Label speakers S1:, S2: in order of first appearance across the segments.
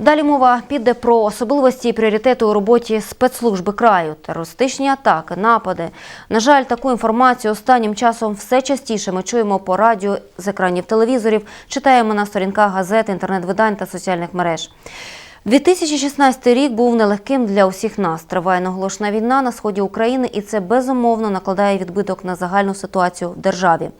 S1: Далі мова піде про особливості і пріоритети у роботі спецслужби краю, терористичні атаки, напади. На жаль, таку інформацію останнім часом все частіше ми чуємо по радіо з екранів телевізорів, читаємо на сторінках газет, інтернет-видань та соціальних мереж. 2016 рік був нелегким для усіх нас. Триває наголошена війна на сході України, і це безумовно накладає відбиток на загальну ситуацію в державі.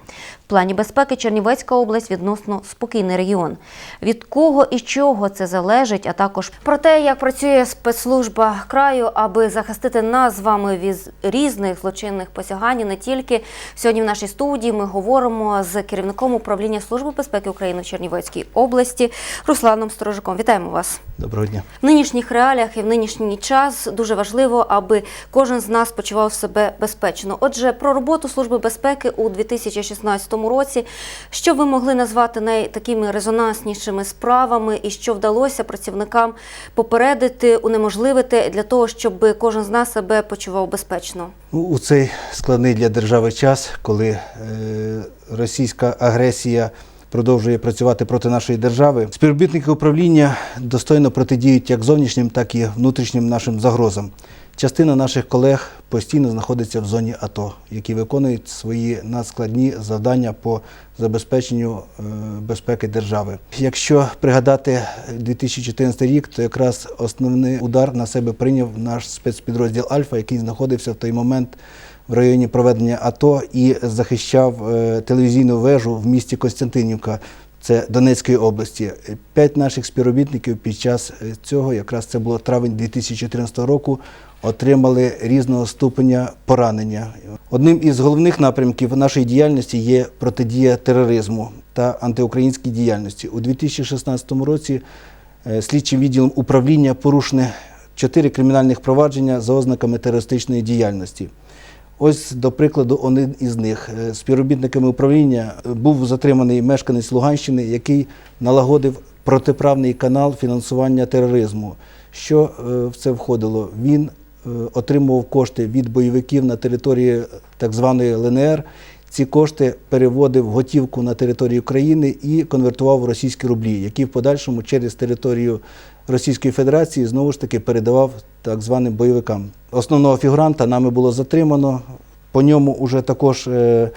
S1: В плані безпеки Чернівецька область відносно спокійний регіон. Від кого і чого це залежить, а також про те, як працює спецслужба краю, аби захистити нас з вами від різних злочинних посягань. Не тільки сьогодні в нашій студії ми говоримо з керівником управління Служби безпеки України в Чернівецькій області Русланом Сторожуком. Вітаємо вас.
S2: Доброго дня.
S1: В нинішніх реаліях і в нинішній час дуже важливо, аби кожен з нас почував себе безпечно. Отже, про роботу Служби безпеки у 2016 році, що ви могли назвати найтакими резонанснішими справами, і що вдалося працівникам попередити, унеможливити для того, щоб кожен з нас себе почував безпечно.
S2: Ну, у цей складний для держави час, коли е, російська агресія продовжує працювати проти нашої держави, співробітники управління достойно протидіють як зовнішнім, так і внутрішнім нашим загрозам. Частина наших колег постійно знаходиться в зоні АТО, які виконують свої надскладні завдання по забезпеченню е, безпеки держави. Якщо пригадати 2014 рік, то якраз основний удар на себе прийняв наш спецпідрозділ Альфа, який знаходився в той момент в районі проведення АТО і захищав е, телевізійну вежу в місті Костянтинівка. Це Донецької області. П'ять наших співробітників під час е, цього, якраз це було травень 2014 року, отримали різного ступеня поранення. Одним із головних напрямків нашої діяльності є протидія тероризму та антиукраїнській діяльності. У 2016 році е, слідчим відділом управління порушене чотири кримінальних провадження за ознаками терористичної діяльності. Ось, до прикладу, один із них. Е, Співробітниками управління е, був затриманий мешканець Луганщини, який налагодив протиправний канал фінансування тероризму. Що е, в це входило? Він отримував кошти від бойовиків на території так званої ЛНР. Ці кошти переводив готівку на територію країни і конвертував в російські рублі, які в подальшому через територію Російської Федерації знову ж таки передавав так званим бойовикам. Основного фігуранта нами було затримано. По ньому вже також е,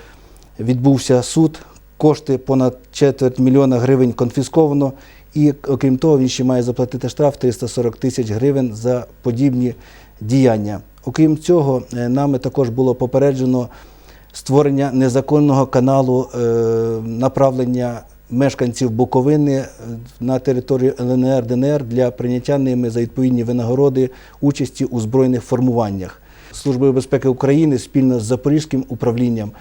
S2: відбувся суд. Кошти понад четверть мільйона гривень конфісковано. І окрім того, він ще має заплатити штраф 340 тисяч гривень за подібні діяння. Окрім цього, е, нами також було попереджено створення незаконного каналу е, направлення мешканців Буковини на територію ЛНР ДНР для прийняття ними за відповідні винагороди участі у збройних формуваннях. Службою безпеки України спільно з Запорізьким управлінням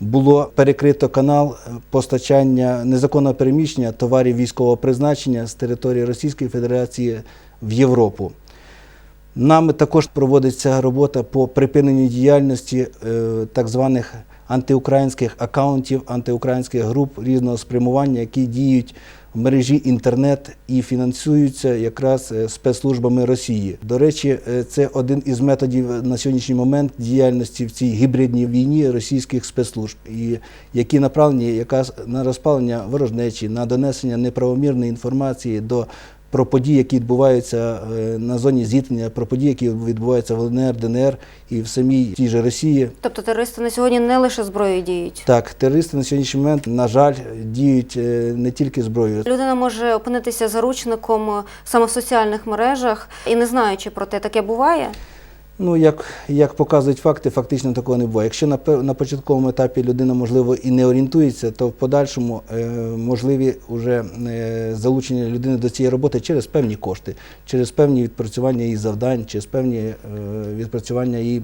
S2: було перекрито канал е, постачання незаконного переміщення товарів військового призначення з території Російської Федерації в Європу. Нами також проводиться робота по припиненню діяльності е, так званих антиукраїнських акаунтів, антиукраїнських груп різного спрямування, які діють мережі інтернет і фінансуються якраз е, спецслужбами Росії. До речі, е, це один із методів на сьогоднішній момент діяльності в цій гібридній війні російських спецслужб, і які направлені якраз на розпалення ворожнечі, на донесення неправомірної інформації до про події, які відбуваються е, на зоні зіткнення, про події, які відбуваються в ЛНР, ДНР і в самій тій же Росії.
S1: Тобто терористи на сьогодні не лише зброєю діють.
S2: Так, терористи на сьогоднішній момент, на жаль, діють е, не тільки зброєю.
S1: Людина може опинитися заручником е, саме в соціальних мережах і не знаючи про те, таке буває.
S2: Ну, як, як показують факти, фактично такого не буває. Якщо на, на початковому етапі людина, можливо, і не орієнтується, то в подальшому е, можливі вже е, залучення людини до цієї роботи через певні кошти, через певні відпрацювання її завдань, через певні е, відпрацювання її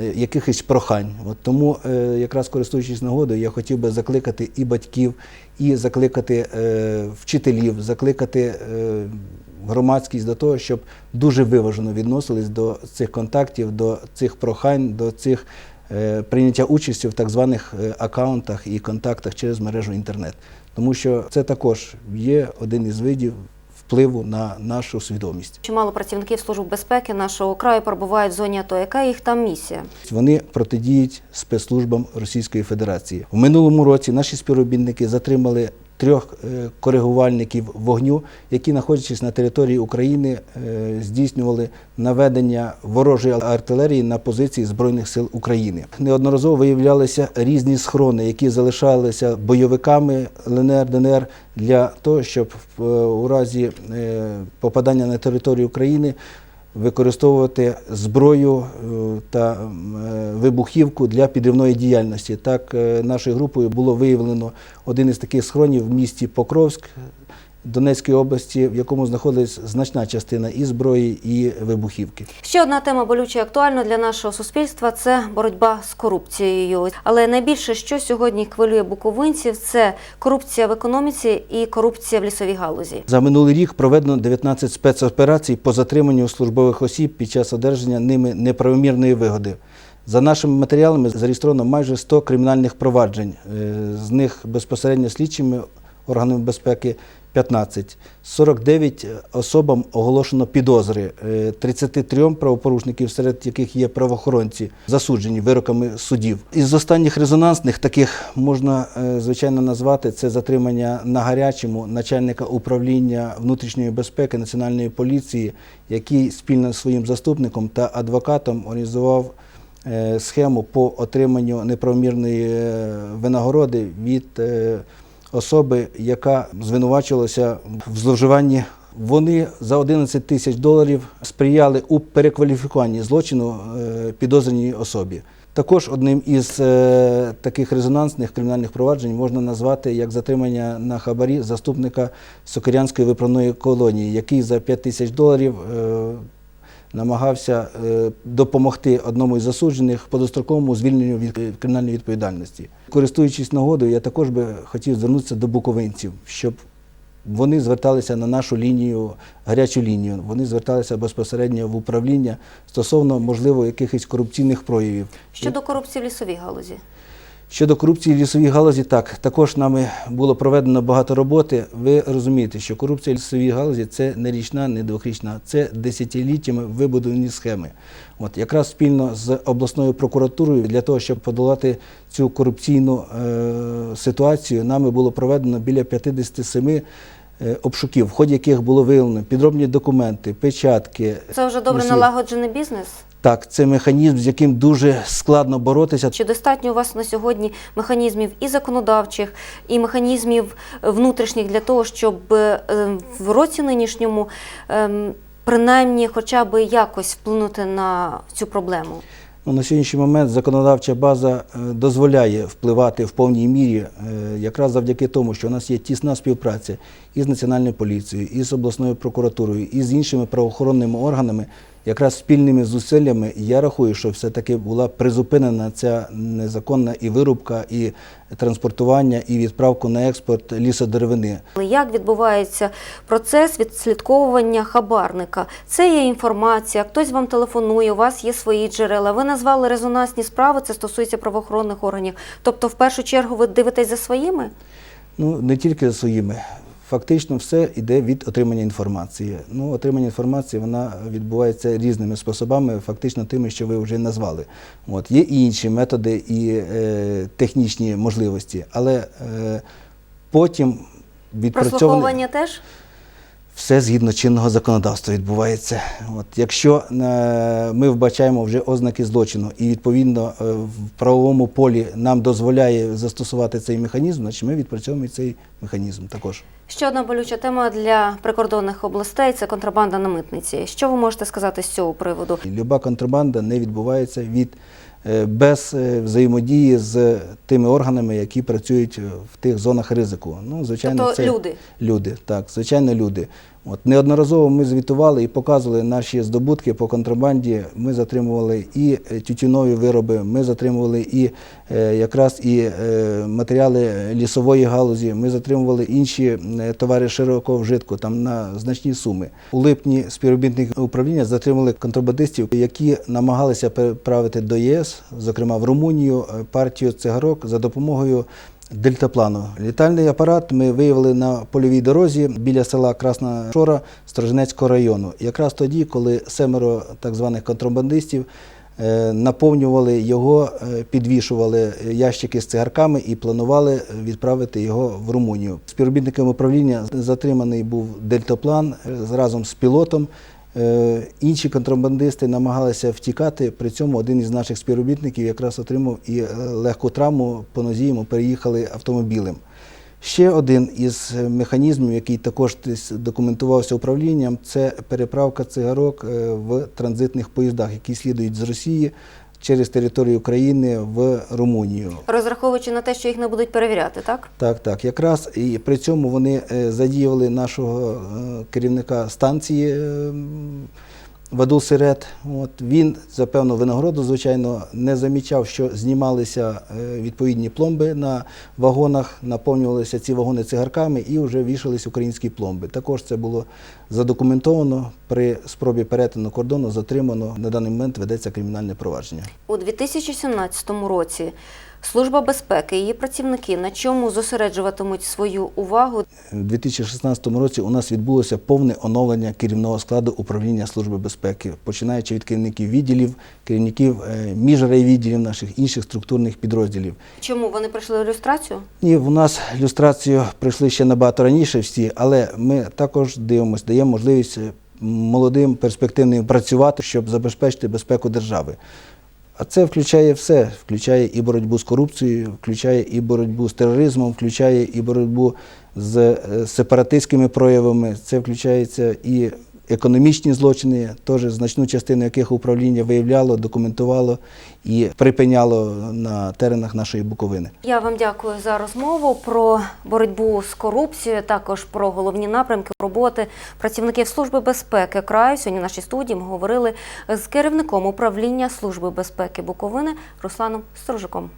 S2: е, якихось прохань. От тому, е, якраз користуючись нагодою, я хотів би закликати і батьків, і закликати е, вчителів, закликати е, громадськість до того, щоб дуже виважено відносились до цих контактів, до цих прохань, до цих е, прийняття участі в так званих е, акаунтах і контактах через мережу інтернет. Тому що це також є один із видів впливу на нашу свідомість.
S1: Чимало працівників Служби безпеки нашого краю перебувають в зоні АТО. Яка їх там місія?
S2: Вони протидіють спецслужбам Російської Федерації. У минулому році наші співробітники затримали трьох е, коригувальників вогню, які, знаходячись на території України, е, здійснювали наведення ворожої артилерії на позиції Збройних сил України. Неодноразово виявлялися різні схорони, які залишалися бойовиками ЛНР, ДНР для того, щоб е, у разі попадання на територію України використовувати зброю е, та е, вибухівку для підривної діяльності. Так, е, нашою групою було виявлено один із таких схронів в місті Покровськ Донецької області, в якому знаходилась значна частина і зброї, і вибухівки.
S1: Ще одна тема болюча і актуальна для нашого суспільства це боротьба з корупцією. Але найбільше, що сьогодні хвилює буковинців, це корупція в економіці і корупція в лісовій галузі.
S2: За минулий рік проведено 19 спецоперацій по затриманню службових осіб під час одержання ними неправомірної вигоди. За нашими матеріалами зареєстровано майже 100 кримінальних проваджень, е, з них безпосередньо слідчими органами безпеки 15. 49 особам оголошено підозри, е, 33 правопорушників, серед яких є правоохоронці, засуджені вироками судів. Із останніх резонансних таких можна е, звичайно назвати це затримання на гарячому начальника управління внутрішньої безпеки Національної поліції, який спільно з своїм заступником та адвокатом організував е, схему по отриманню неправомірної е, винагороди від е, особи, яка звинувачувалася в зловживанні. Вони за 11 тисяч доларів сприяли у перекваліфікуванні злочину е, підозреній особі. Також одним із е, таких резонансних кримінальних проваджень можна назвати як затримання на хабарі заступника Сокирянської виправної колонії, який за 5 тисяч доларів е, намагався е, допомогти одному із засуджених по достроковому звільненню від е, кримінальної відповідальності. Користуючись нагодою, я також би хотів звернутися до буковинців, щоб вони зверталися на нашу лінію, гарячу лінію. Вони зверталися безпосередньо в управління стосовно, можливо, якихось корупційних проявів.
S1: Щодо корупції в лісовій галузі.
S2: Щодо корупції в лісовій галузі, так також нами було проведено багато роботи. Ви розумієте, що корупція в лісовій галузі це не річна, не двохрічна, це десятиліттями вибудовані схеми. От якраз спільно з обласною прокуратурою для того, щоб подолати цю корупційну е, ситуацію, нами було проведено біля 57 е, обшуків, в ході яких було виявлено підробні документи, печатки.
S1: Це вже добре налагоджений бізнес.
S2: Так, це механізм, з яким дуже складно боротися.
S1: Чи достатньо у вас на сьогодні механізмів і законодавчих, і механізмів внутрішніх для того, щоб е, в році нинішньому ем, принаймні хоча б якось вплинути на цю проблему?
S2: Ну, на сьогоднішній момент законодавча база е, дозволяє впливати в повній мірі, е, якраз завдяки тому, що у нас є тісна співпраця із Національною поліцією, і з обласною прокуратурою, і з іншими правоохоронними органами. Якраз спільними зусиллями я рахую, що все-таки була призупинена ця незаконна і вирубка, і транспортування, і відправку на експорт лісодеревини.
S1: Як відбувається процес відслідковування хабарника? Це є інформація, хтось вам телефонує, у вас є свої джерела. Ви назвали резонансні справи, це стосується правоохоронних органів. Тобто, в першу чергу, ви дивитесь за своїми?
S2: Ну, не тільки за своїми. Фактично все йде від отримання інформації. Ну, отримання інформації вона відбувається різними способами, фактично тими, що ви вже назвали. От. Є і інші методи і е, технічні можливості, але е, потім
S1: відпрацьовування теж?
S2: Все згідно чинного законодавства відбувається. От, якщо е, ми вбачаємо вже ознаки злочину і відповідно е, в правовому полі нам дозволяє застосувати цей механізм, значить ми відпрацьовуємо і цей механізм також.
S1: Ще одна болюча тема для прикордонних областей це контрабанда на митниці. Що ви можете сказати з цього приводу?
S2: Люба контрабанда не відбувається від без е, взаємодії з тими органами, які працюють в тих зонах ризику. Ну, звичайно,
S1: Тобто
S2: це
S1: люди.
S2: Люди, так, звичайно, люди. От неодноразово ми звітували і показували наші здобутки по контрабанді. Ми затримували і е, тютюнові вироби, ми затримували і е, якраз і е, матеріали лісової галузі. Ми затримували інші товари широкого вжитку там на значні суми. У липні співробітники управління затримали контрабандистів, які намагалися переправити до ЄС, зокрема в Румунію, партію цигарок за допомогою Дельтаплану. Літальний апарат ми виявили на польовій дорозі біля села Красна Шора Сторожинецького району. Якраз тоді, коли семеро так званих контрабандистів е, наповнювали його, е, підвішували ящики з цигарками і планували відправити його в Румунію. Співробітниками управління затриманий був дельтаплан е, разом з пілотом. Е, Інші контрабандисти намагалися втікати. При цьому один із наших співробітників якраз отримав і е, легку травму по нозі. Йому переїхали автомобілем. Ще один із механізмів, який також документувався управлінням, це переправка цигарок е, в транзитних поїздах, які слідують з Росії через територію України в Румунію.
S1: Розраховуючи на те, що їх не будуть перевіряти, так?
S2: Так, так. Якраз і при цьому вони е, задіяли нашого е, керівника станції е, Вадул Сирет. От він за певну винагороду, звичайно, не замічав, що знімалися е, відповідні пломби на вагонах, наповнювалися ці вагони цигарками і вже вішались українські пломби. Також це було задокументовано при спробі перетину кордону, затримано. На даний момент ведеться кримінальне провадження.
S1: У 2017 році Служба безпеки її працівники на чому зосереджуватимуть свою увагу?
S2: У 2016 році у нас відбулося повне оновлення керівного складу управління Служби безпеки, починаючи від керівників відділів, керівників е, міжрайвідділів наших інших структурних підрозділів.
S1: Чому вони пройшли ілюстрацію?
S2: І в нас люстрацію прийшли ще набагато раніше всі, але ми також дивимося, даємо можливість е, молодим перспективним працювати, щоб забезпечити безпеку держави. А це включає все, включає і боротьбу з корупцією, включає і боротьбу з тероризмом, включає і боротьбу з е, сепаратистськими проявами, це включається і економічні злочини, теж значну частину яких управління виявляло, документувало і припиняло на теренах нашої Буковини.
S1: Я вам дякую за розмову про боротьбу з корупцією, також про головні напрямки роботи працівників Служби безпеки краю. Сьогодні в нашій студії ми говорили з керівником управління Служби безпеки Буковини Русланом Стружиком.